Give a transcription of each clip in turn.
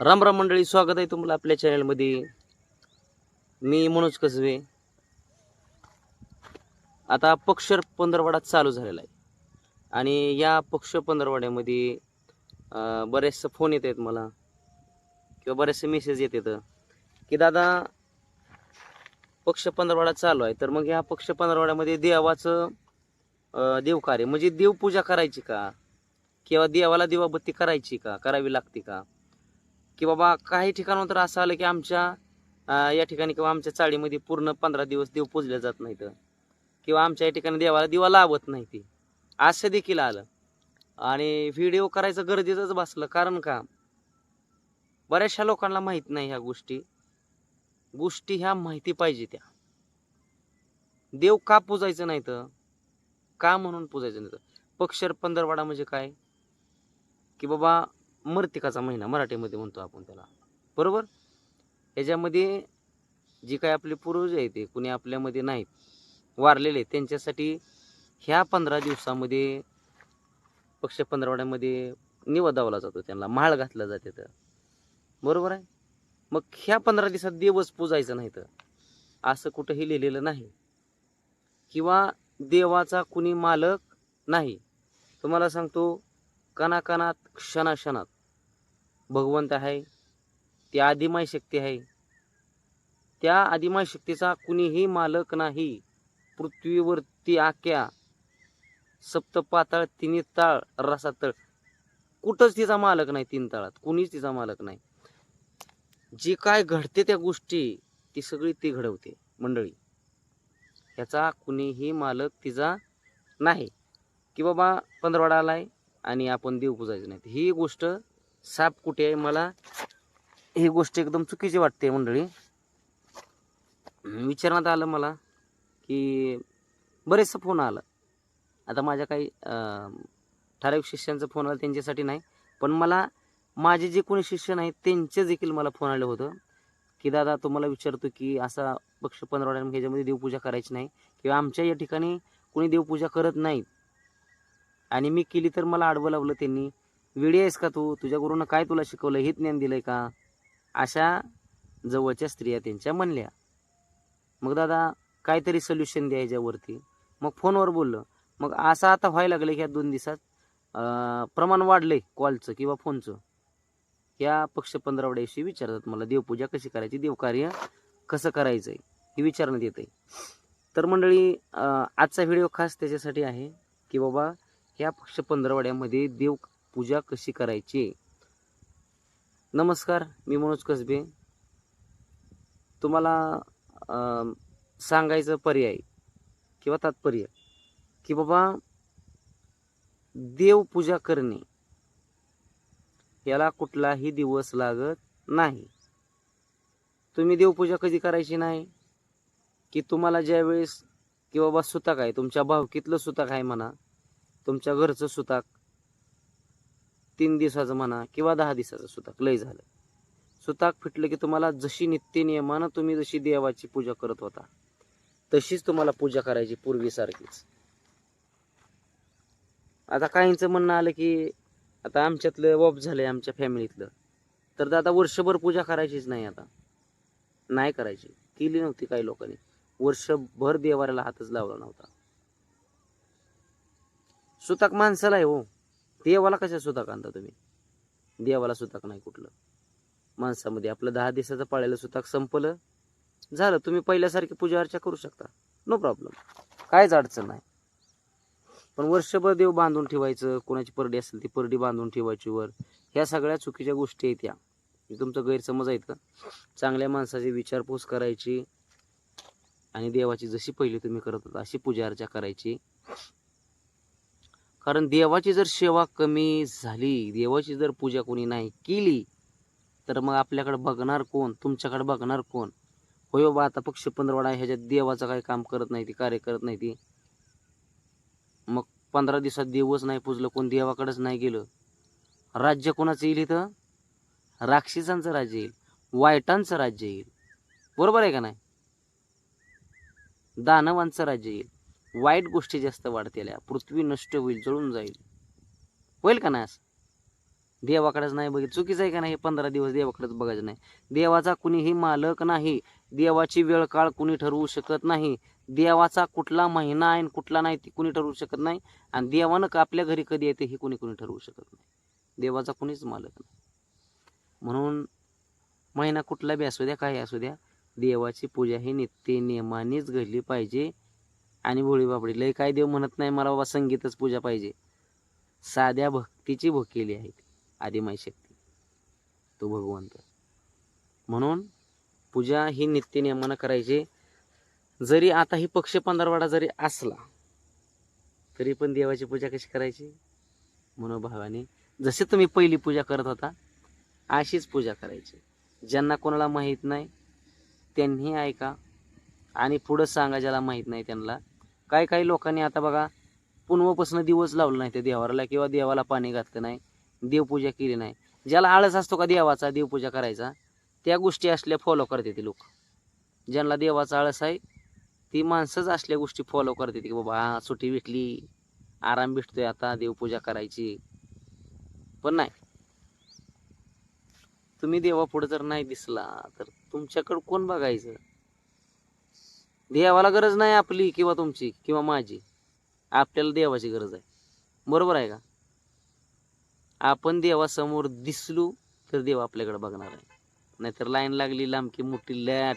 राम राम मंडळी स्वागत आहे तुम्हाला आपल्या चॅनलमध्ये मी मनोज कसबे. आता पक्ष पंधरवडा चालू झालेला आहे. आणि या पक्ष पंधरवड्यामध्ये बरेचसे फोन येत आहेत मला. किंवा बरेचसे मेसेज येत आहेत. की दादा पक्ष पंधरवडा चालू आहे. तर मग या पक्ष पंधरवड्यामध्ये देवाचं देवकार्य म्हणजे देवपूजा करायची का? किंवा देवाला देवाबत्ती करायची का? करावी लागते का? की बाबा काही ठिकाणावर तर असं आलं की आमच्या या ठिकाणी किंवा आमच्या चाळीमध्ये पूर्ण पंधरा दिवस देव पूजले जात नाहीत. किंवा आमच्या या ठिकाणी देवाला दिवा लावत नाही ती. असं देखील आलं. आणि व्हिडिओ करायचं गरजेचंच बसलं. कारण का? बऱ्याचशा लोकांना माहीत नाही ह्या गोष्टी. गोष्टी ह्या माहिती पाहिजे त्या. देव का पूजायचं नाही तर? का म्हणून पूजायचं नाही तर? पक्षर पंधरवाडा म्हणजे काय? की बाबा मर्तिकाचा महिना मराठीमध्ये म्हणतो आपण त्याला. बरोबर? ह्याच्यामध्ये जी काय आपले पूर्वज आहेत ते कुणी आपल्यामध्ये नाहीत वारलेले त्यांच्यासाठी ह्या पंधरा दिवसामध्ये पक्ष पंधरवड्यामध्ये निवदावला जातो त्यांना माळ घातला जाते तर. बरोबर आहे? मग ह्या पंधरा दिवसात देवच पूजायचं नाही तर. असं कुठंही लिहिलेलं नाही. किंवा देवाचा कुणी मालक नाही. तुम्हाला सांगतो कणाकणात क्षणाक्षणात भगवंत आहे. ती आदिमाय शक्ती आहे. त्या आदिमाय शक्तीचा कुणीही मालक नाही. पृथ्वीवरती आख्या सप्त पाताळ तिन्ही ताळ रसा तळ कुठंच तिचा मालक नाही तीन ताळात कुणीच तिचा मालक नाही. जे काय घडते त्या गोष्टी ती सगळी ती घडवते मंडळी. ह्याचा कुणीही मालक तिचा नाही. की बाबा पंधरवाडा आलाय आणि आपण देव पुजायचं नाही. ही गोष्ट साप कुठे आहे मला ही गोष्ट एकदम चुकीची वाटते मंडळी. विचारण्यात आलं मला की बरेचसं फोन आलं. आता माझ्या काही ठराविक शिष्यांचा फोन आला त्यांच्यासाठी नाही पण मला माझे जे कोणी शिष्य नाही त्यांचे देखील मला फोन आलं होतं की दादा तुम्हाला विचारतो की असा पक्ष पंधरवड्या ह्याच्यामध्ये देवपूजा करायची नाही किंवा आमच्या या ठिकाणी कोणी देवपूजा करत नाहीत आणि मी केली तर मला आडवं लावलं त्यांनी. वेळी आहेस का तू? तुझ्या गुरुनं काय तुला शिकवलं? हे ज्ञान दिलंय का? अशा जवळच्या स्त्रिया त्यांच्या म्हणल्या. मग दादा काहीतरी सोल्युशन द्यायच्यावरती मग फोनवर बोललं. मग असं आता व्हायला लागलं की ह्या दोन दिवसात प्रमाण वाढले कॉलचं किंवा फोनचं. या पक्ष पंधरावड्याविषयी विचारतात मला देवपूजा कशी करायची? देवकार्य कसं करायचं आहे हे विचारण्यात येतं तर मंडळी आजचा व्हिडिओ खास त्याच्यासाठी आहे की बाबा ह्या पक्ष पंधरावड्यामध्ये देव पूजा कशी करायची? नमस्कार मी मनोज कसबे. तुम्हाला सांगायचं पर्याय किंवा तात्पर्य की बाबा देवपूजा करणे याला कुठलाही दिवस लागत नाही. तुम्ही देवपूजा कधी करायची नाही? की तुम्हाला ज्यावेळेस की बाबा सुताक आहे तुमच्या भावकीतलं सुताक आहे म्हणा तुमच्या घरचं सुताक तीन दिवसाचं म्हणा किंवा दहा दिवसाचं सुताक लय झालं. सुताक फिटलं की तुम्हाला जशी नित्य नियमानं तुम्ही जशी देवाची पूजा करत होता तशीच तुम्हाला पूजा करायची पूर्वीसारखीच. आता काहींचं म्हणणं आलं की आता आमच्यातलं वॉप झालंय आमच्या फॅमिलीतलं. तर आता वर्षभर पूजा करायचीच नाही आता. नाही करायची. केली नव्हती काही लोकांनी. वर्षभर देवाऱ्याला हातच लावला नव्हता. सुताक माणसाला आहे हो. देवाला कशा सुताक आणता तुम्ही? देवाला सुताक नाही कुठलं. माणसामध्ये आपलं दहा दिवसाचं पाळलेलं सुताक संपलं झालं. तुम्ही पहिल्यासारखी पूजा अर्चा करू शकता. नो प्रॉब्लेम काहीच अडचण नाही. पण वर्षभर देव बांधून ठेवायचं कोणाची परडी असेल ती परडी बांधून ठेवायची वर. ह्या सगळ्या चुकीच्या गोष्टी आहेत या. तुमचं गैरसमज आहेत का? चांगल्या माणसाची विचारपूस करायची आणि देवाची जशी पहिली तुम्ही करत होता अशी पूजा अर्चा करायची. कारण देवाची जर सेवा कमी झाली देवाची जर पूजा कोणी नाही केली तर मग आपल्याकडे बघणार कोण? तुमच्याकडे बघणार कोण? होय बाबा आता पक्ष पंधरवाडा ह्याच्यात देवाचं काही काम करत नाही ती कार्य करत नाही ती. मग पंधरा दिवसात देवच नाही पुजलं कोण देवाकडेच नाही गेलं. राज्य कोणाचं येईल इथं? राक्षसांचं राज्य येईल. वाईटांचं राज्य येईल. बरोबर आहे का नाही? दानवांचं राज्य येईल. वाईट गोष्टी जास्त वाढतेल्या पृथ्वी नष्ट होईल जळून जाईल. होईल का नाही देवाकडेच नाही बघित. चुकीचं आहे का नाही हे पंधरा दिवस देवाकडेच बघायचं नाही. देवाचा कुणीही मालक नाही. देवाची वेळ काळ कुणी ठरवू शकत नाही. देवाचा कुठला महिना आहे आणि कुठला नाही ती कुणी ठरवू शकत नाही. आणि देवानं का आपल्या घरी कधी येते हे कुणी कुणी ठरवू शकत नाही. देवाचा कुणीच मालक नाही. म्हणून महिना कुठला बी असू द्या काही असू द्या देवाची पूजा ही नित्य नियमानेच घडली पाहिजे. आणि भोळी बापडी. लय काय देव म्हणत नाही मला बाबा संगीतच पूजा पाहिजे. साध्या भक्तीची भोकेली आहे आदिमाय आदिमाई शक्ती. तो भगवंत. म्हणून पूजा ही नित्य नियमानं करायची. जरी आता ही पक्ष पंधरवाडा जरी असला तरी पण देवाची पूजा कशी करायची? मनोभावाने. जसे तुम्ही पहिली पूजा करत होता अशीच पूजा करायची. ज्यांना कोणाला माहीत नाही त्यांनी ऐका. आणि पुढं सांगा ज्याला माहीत नाही त्यांना. काही काही लोकांनी आता बघा पुनवापासून दिवस लावला नाही त्या देवाला किंवा देवाला पाणी घातलं नाही देवपूजा केली नाही. ज्याला आळस असतो का देवाचा देवपूजा करायचा त्या गोष्टी असल्या फॉलो करते ते लोक. ज्यांना देवाचा आळस आहे ती माणसंच असल्या गोष्टी फॉलो करते की बाबा हा सुट्टी भेटली आराम भेटतोय आता देवपूजा करायची. पण नाही. तुम्ही देवापुढं जर नाही दिसला तर तुमच्याकडं कोण बघायचं? देवाला गरज नाही आपली किंवा तुमची किंवा माझी. आपल्याला देवाची गरज आहे. बरोबर आहे का? आपण देवासमोर दिसलो तर देव आपल्याकडे बघणार आहे. नाहीतर लाईन लागली लांबकी मोठी लॅट.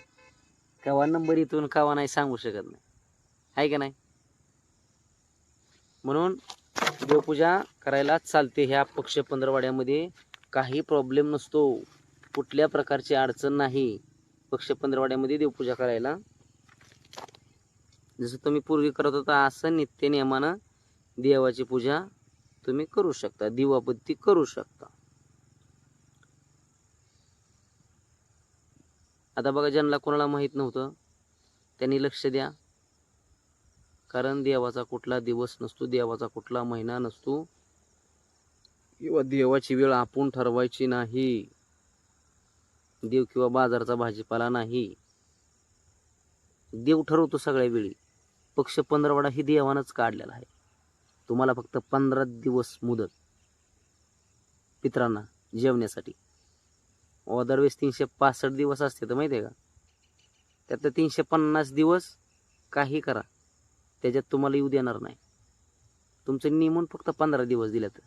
कवा नंबर इथून कवा नाही सांगू शकत नाही. आहे का नाही? म्हणून देवपूजा करायला चालते. ह्या पक्ष पंधरवाड्यामध्ये काही प्रॉब्लेम नसतो. कुठल्या प्रकारची अडचण नाही. पक्ष पंधरवाड्यामध्ये देवपूजा करायला जसं तुम्ही पूर्वी करत होता असं नित्य नियमानं देवाची पूजा तुम्ही करू शकता दिवाबत्ती करू शकता. आता बघा ज्यांना कोणाला माहीत नव्हतं त्यांनी लक्ष द्या. कारण देवाचा कुठला दिवस नसतो देवाचा कुठला महिना नसतो. किंवा देवाची वेळ आपण ठरवायची नाही. देव किंवा बाजारचा भाजीपाला नाही. देव ठरवतो सगळ्या वेळी. पक्ष पंधरवडा ही देवानंच काढलेला आहे. तुम्हाला फक्त पंधरा दिवस मुदत. पित्रांना जेवण्यासाठी. अदरवेळेस तीनशे पासष्ट दिवस असते तर माहिती आहे का? त्यातले तीनशे पन्नास दिवस काही करा. त्याच्यात तुम्हाला येऊ देणार नाही. तुमचं नियमून फक्त पंधरा दिवस दिल्यात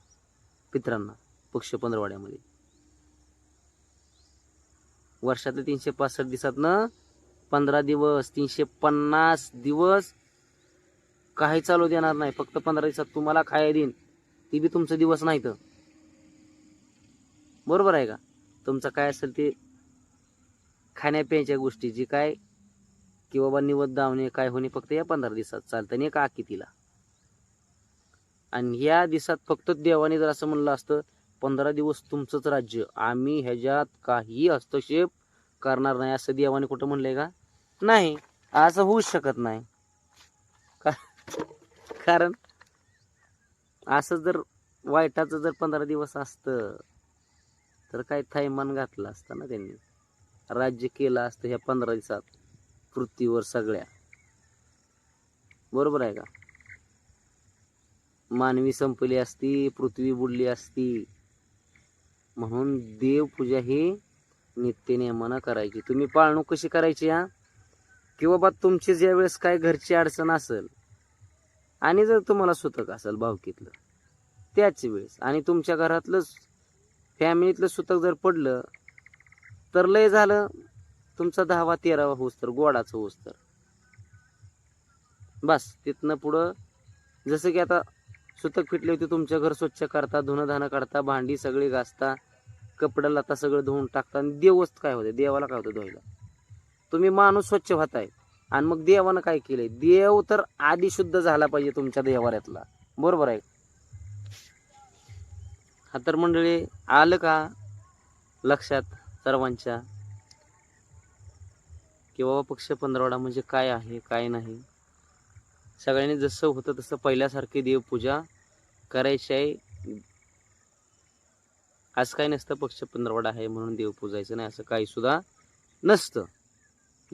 पित्रांना पक्ष पंधरवाड्यामध्ये. वर्षातले तीनशे पासष्ट दिवसातनं पंधरा दिवस तीनशे पन्नास दिवस काही चालू देणार नाही. फक्त पंधरा दिवसात तुम्हाला खाया देईन. ती बी तुमचा दिवस नाही तर. बरोबर आहे का? तुमचं काय असेल ते खाण्यापिण्याच्या गोष्टी जी काय की बाबा निवत धावणे काय होणे फक्त या पंधरा दिवसात चालतं आणि का आकितीला आणि या दिवसात फक्त देवाने जर असं म्हणलं असतं पंधरा दिवस तुमचंच राज्य. आम्ही ह्याच्यात काही हस्तक्षेप करणार नाही असं देवाने कुठं म्हणलंय का? नाही. असं होऊच शकत नाही. कारण असं जर वाईटाचं जर पंधरा दिवस असतं तर काय थैमान घातलं असतं ना त्यांनी. राज्य केलं असतं ह्या पंधरा दिवसात पृथ्वीवर सगळ्या. बरोबर आहे का? मानवी संपली असती पृथ्वी बुडली असती. म्हणून देवपूजा ही नित्य नियमानं करायची. तुम्ही पाळणूक कशी करायची हा? की बाबा तुमची ज्या वेळेस काय घरची अडचण असेल आणि जर तुम्हाला सुतक असेल भावकीतलं त्याच वेळेस. आणि तुमच्या घरातलं फॅमिलीतलं सुतक जर पडलं तर लय झालं तुमचा दहावा तेरावा होस तर गोडाचं होस तर. बस तिथनं पुढं जसं की आता सुतक फिटले होते तुमचं घर स्वच्छ करता धुणं धाणं काढता भांडी सगळी घासता कपडं लता सगळं धुवून टाकता आणि देवच काय होते देवाला काय होतं धुवायला? तुम्ही माणूस स्वच्छ होताय आणि मग देवानं काय केलंय? देव तर आधी शुद्ध झाला पाहिजे तुमच्या देवाऱ्यातला. बरोबर आहे? हा तर मंडळी आलं का लक्षात सर्वांच्या? की बाबा पक्ष पंधरवडा म्हणजे काय आहे काय नाही? सगळ्यांनी जसं होतं तसं पहिल्यासारखी देवपूजा करायची आहे. असं काही नसतं पक्ष पंधरवडा आहे म्हणून देव पूजायचं नाही असं काही सुद्धा नसतं.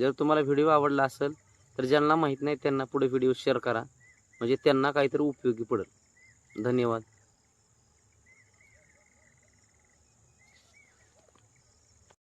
जर तुम्हाला व्हिडिओ आवडला असेल तर ज्यांना माहीत नाही त्यांना पुढे व्हिडिओ शेअर करा. म्हणजे त्यांना काहीतरी उपयोगी पडेल. धन्यवाद.